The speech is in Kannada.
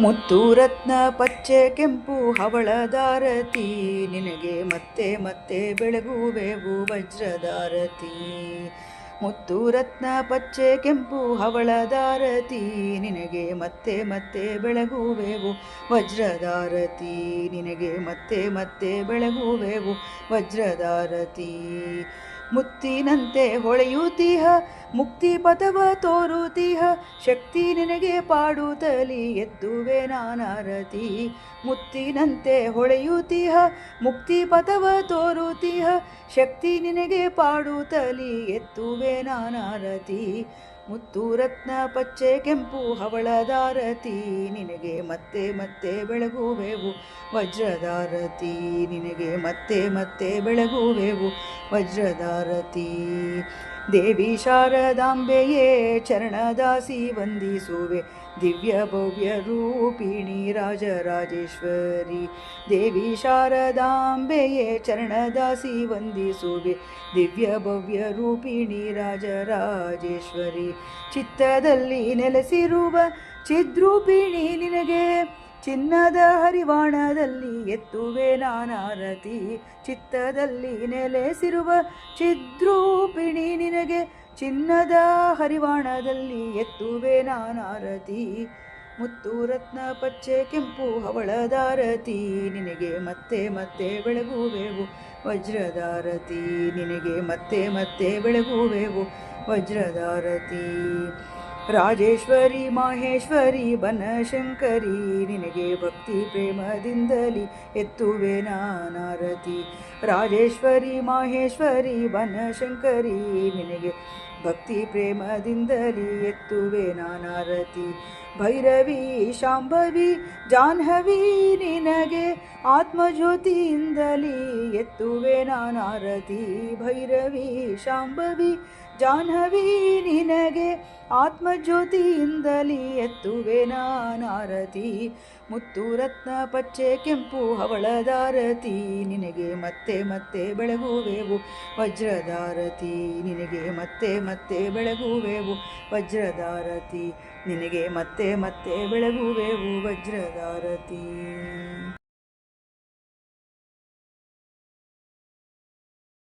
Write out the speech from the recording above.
ಮುತ್ತು ರತ್ನ ಪಚ್ಚೆ ಕೆಂಪು ಹವಳ ದಾರತಿ ನಿನಗೆ ಮತ್ತೆ ಮತ್ತೆ ಬೆಳಗುವೆವು ವಜ್ರದಾರತಿ. ಮುತ್ತು ರತ್ನ ಪಚ್ಚೆ ಕೆಂಪು ಹವಳ ದಾರತಿ ನಿನಗೆ ಮತ್ತೆ ಮತ್ತೆ ಬೆಳಗುವೆವು ವಜ್ರದಾರತಿ. ನಿನಗೆ ಮತ್ತೆ ಮತ್ತೆ ಬೆಳಗುವೆವು ವಜ್ರದಾರತಿ. ಮುತ್ತಿನಂತೆ ಹೊಳೆಯುತ್ತೀಹ, ಮುಕ್ತಿ ಪಥವ ತೋರುತ್ತೀಹ, ಶಕ್ತಿ ನಿನಗೆ ಪಾಡುತ್ತಲಿ ಎದ್ದುವೆ ನಾನಾರತಿ. ಮುತ್ತಿನಂತೆ ಹೊಳೆಯುತ್ತೀಹ, ಮುಕ್ತಿ ಪಥವ ತೋರುತ್ತೀಹ, ಶಕ್ತಿ ನಿನಗೆ ಪಾಡುತ್ತಲಿ ಎತ್ತುವೆ ನಾನಾರತಿ. ಮುತ್ತು ರತ್ನ ಪಚ್ಚೆ ಕೆಂಪು ಹವಳದಾರತಿ, ನಿನಗೆ ಮತ್ತೆ ಮತ್ತೆ ಬೆಳಗುವೆವು. ವಜ್ರದಾರತಿ, ನಿನಗೆ ಮತ್ತೆ ಮತ್ತೆ ಬೆಳಗುವೆವು. ವಜ್ರದಾರತಿ ದೇವಿ ಶಾರದಾಂಬೆಯೇ ಚರಣದಾಸಿ ವಂದಿಸುವೆ. ದಿವ್ಯ ಭವ್ಯ ರೂಪಿಣಿ ರಾಜರಾಜೇಶ್ವರಿ. ದೇವಿ ಶಾರದಾಂಬೆಯೇ ಚರಣದಾಸಿ ವಂದಿಸುವೆ. ದಿವ್ಯ ಭವ್ಯ ರೂಪಿಣಿ ರಾಜರಾಜೇಶ್ವರಿ. ಚಿತ್ತದಲ್ಲಿ ನೆಲೆಸಿರುವ ಚಿದ್ರೂಪಿಣಿ ನಿನಗೆ ಚಿನ್ನದ ಹರಿವಾಣದಲ್ಲಿ ಎತ್ತುವೆ ನಾನಾರತಿ, ಚಿತ್ತದಲ್ಲಿ ನೆಲೆಸಿರುವ ಚಿದ್ರೂಪಿಣಿ ನಿನಗೆ, ಚಿನ್ನದ ಹರಿವಾಣದಲ್ಲಿ ಎತ್ತುವೆ ನಾನಾರತಿ ಮುತ್ತು ರತ್ನ ಪಚ್ಚೆ ಕೆಂಪು ಹವಳದಾರತಿ, ನಿನಗೆ ಮತ್ತೆ ಮತ್ತೆ ಬೆಳಗುವೆವು ವಜ್ರದಾರತಿ, ನಿನಗೆ ಮತ್ತೆ ಮತ್ತೆ ಬೆಳಗುವೆವು ವಜ್ರದಾರತಿ. ರಾಜೇಶ್ವರಿ, ಮಹೇಶ್ವರಿ, ಬನಶಂಕರಿ, ನಿನಗೆ ಭಕ್ತಿ ಪ್ರೇಮದಿಂದಲಿ ಎತ್ತುವೆ ನಾನಾರತಿ. ರಾಜೇಶ್ವರಿ, ಮಹೇಶ್ವರಿ, ಬನಶಂಕರಿ, ನಿನಗೆ ಭಕ್ತಿ ಪ್ರೇಮದಿಂದಲಿ ಎತ್ತುವೆ ನಾನಾರತಿ. ಭೈರವಿ, ಶಾಂಭವಿ, ಜಾಹ್ನವಿ ನಿನಗೆ ಆತ್ಮಜ್ಯೋತಿಯಿಂದಲಿ ಎತ್ತುವೆ ನಾನಾರತಿ ಭೈರವಿ ಶಾಂಭವಿ ಜಾಹ್ನವಿ ನಿನಗೆ ಆತ್ಮಜ್ಯೋತಿಯಿಂದಲೇ ಎತ್ತುವೆ ನಾನಾರತಿ ಮುತ್ತು ರತ್ನ ಪಚ್ಚೆ ಕೆಂಪು ಹವಳದಾರತಿ ನಿನಗೆ ಮತ್ತೆ ಮತ್ತೆ ಬೆಳಗುವೆವು. ವಜ್ರದಾರತಿ ನಿನಗೆ ಮತ್ತೆ ಮತ್ತೆ ಬೆಳಗುವೆವು. ವಜ್ರದಾರತಿ ನಿನಗೆ ಮತ್ತೆ ಮತ್ತೆ ಬೆಳಗುವೆವು. ವಜ್ರದಾರತಿ